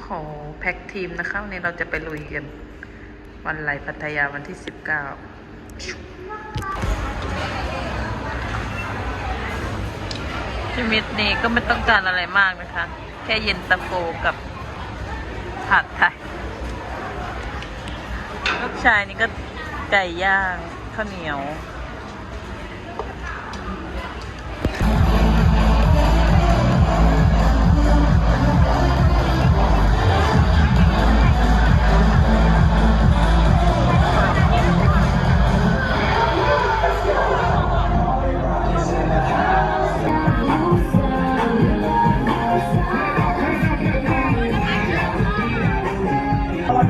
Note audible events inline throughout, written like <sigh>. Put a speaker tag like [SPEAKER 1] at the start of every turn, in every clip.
[SPEAKER 1] โหแพ็กทีมนะคะวันนี้เราจะไปลุยกัน วันไหลพัทยาวันที่สิบเก้าชีวิตนี้ก็ไม่ต้องการอะไรมากนะคะ แค่เย็นตาโฟกับผัดไทยลูกชายนี่ก็ไก่ย่างข้าวเหนียว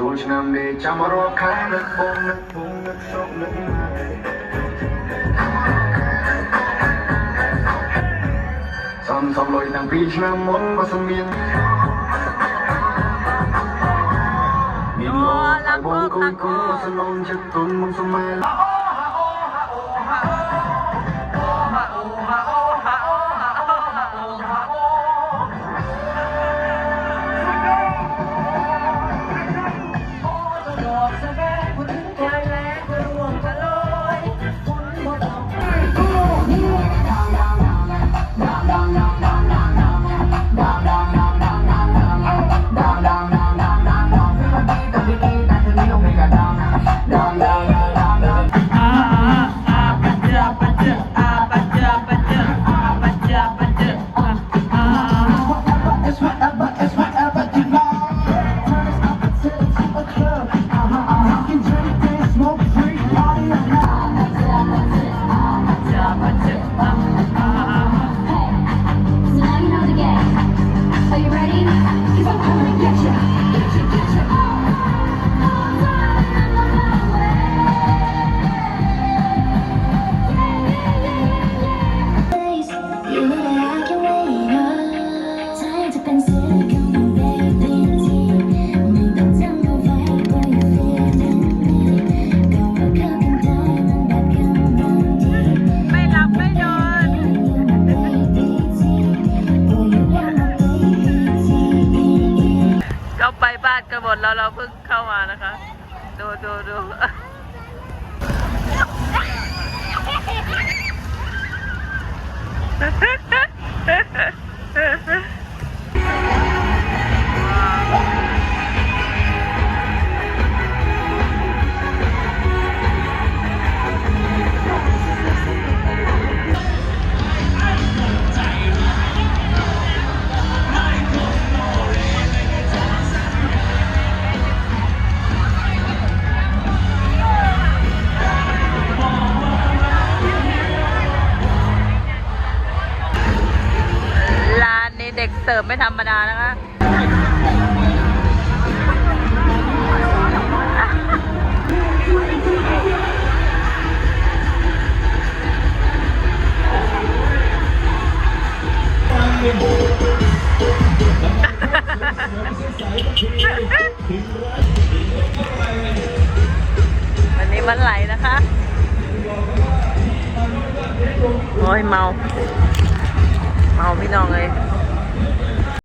[SPEAKER 2] ចូលឆ្នាំនេះចាំរកខែនឹកបងនឹកពងនឹកសុកនឹកម៉ែសំសំលុយតាំងពីឆ្នាំមុនបើសិនមានមានលោកបងគូនគូបើសិននងចិត្តទុនមុនសម័យ
[SPEAKER 3] down, down. Cause <laughs> I'm าไป
[SPEAKER 1] บ้านกันหมดแล้วเราเพิ่งเข้ามานะคะ ดูดูดูร้ เด็กเสิร์ฟไม่ธรรมดานะคะวันนี้วันไหลนะคะ โอ้ยเมา เมาพี่น้องเลย